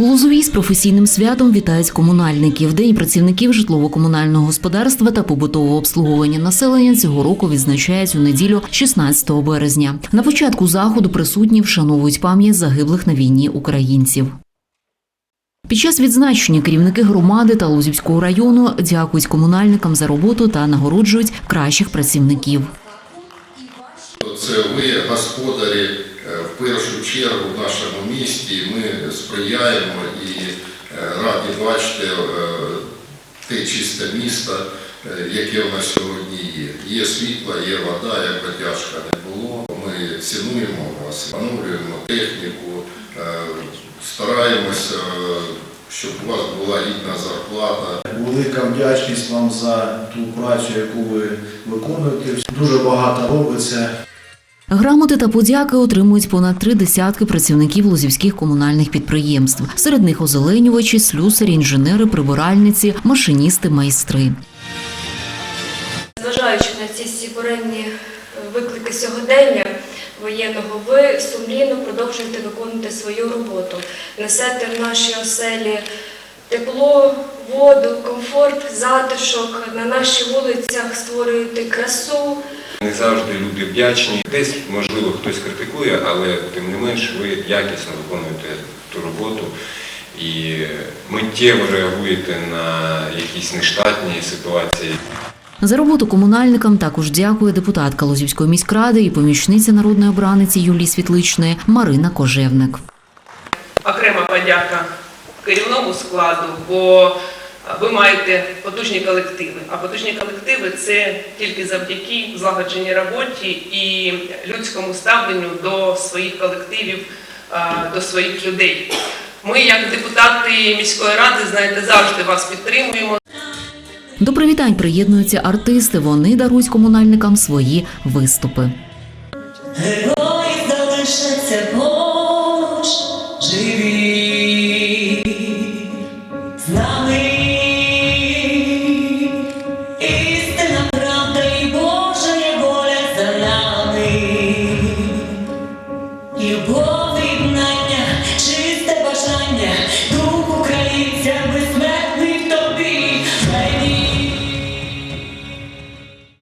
У Лозовій з професійним святом вітають комунальників. День працівників житлово-комунального господарства та побутового обслуговування населення цього року відзначають у неділю 16 березня. На початку заходу присутні вшановують пам'ять загиблих на війні українців. Під час відзначення керівники громади та Лозівського району дякують комунальникам за роботу та нагороджують кращих працівників. Це ви, господарі, в першу чергу в нашому місті. Ми сприяємо і е, раді бачити е, те чисте місто, е, яке в нас сьогодні є. Є світло, є вода, як би тяжко не було. Ми цінуємо вас, оновлюємо техніку, е, стараємося, е, щоб у вас була гідна зарплата. Велика вдячність вам за ту працю, яку ви виконуєте. Дуже багато робиться. Грамоти та подяки отримують понад три десятки працівників лозівських комунальних підприємств. Серед них озеленювачі, слюсарі, інженери, прибиральниці, машиністи, майстри. Зважаючи на ці всі буремні е, виклики сьогодення воєнного, ви сумлінно продовжуєте виконувати свою роботу, несете в наші оселі тепло, воду, комфорт, затишок, на наших вулицях створюєте красу. Не завжди люди вдячні. Десь, можливо, хтось критикує, але тим не менш ви якісно виконуєте ту роботу і миттєво реагуєте на якісь нештатні ситуації. За роботу комунальникам також дякує депутатка Лозівської міськради і помічниця народної обраниці Юлії Світличної Марина Кожевник. окрема подяка керівному складу, бо ви маєте потужні колективи. А потужні колективи це тільки завдяки злагодженій роботі і людському ставленню до своїх колективів, до своїх людей. Ми, як депутати міської ради, знаєте, завжди вас підтримуємо. До привітань приєднуються артисти. Вони дарують комунальникам свої виступи. Герої залишаться, бо